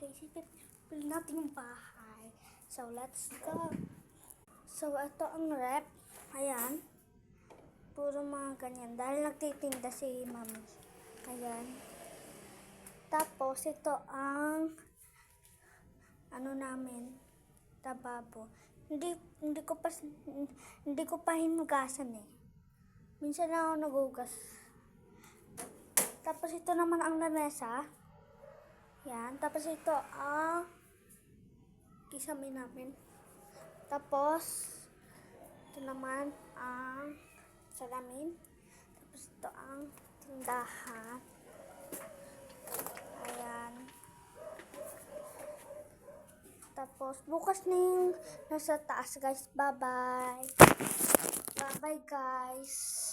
guys, ipipil natin yung bahay. So, let's go. So, ito ang rep. Ayan. Puro mga ganyan. Dahil nagtitinda si mami. Ayan. Tapos, ito ang ano namin, tababo. Hindi, hindi ko pa, hindi ko pa hinugasan eh. Minsan na ako nagugas. Tapos ito naman ang lamesa. Yan. Tapos ito ang kisame namin. Tapos, ito naman ang salamin. Tapos ito ang tindahan. Ayan. Tapos, bukas na yung nasa taas, guys. Bye-bye. Bye-bye, guys.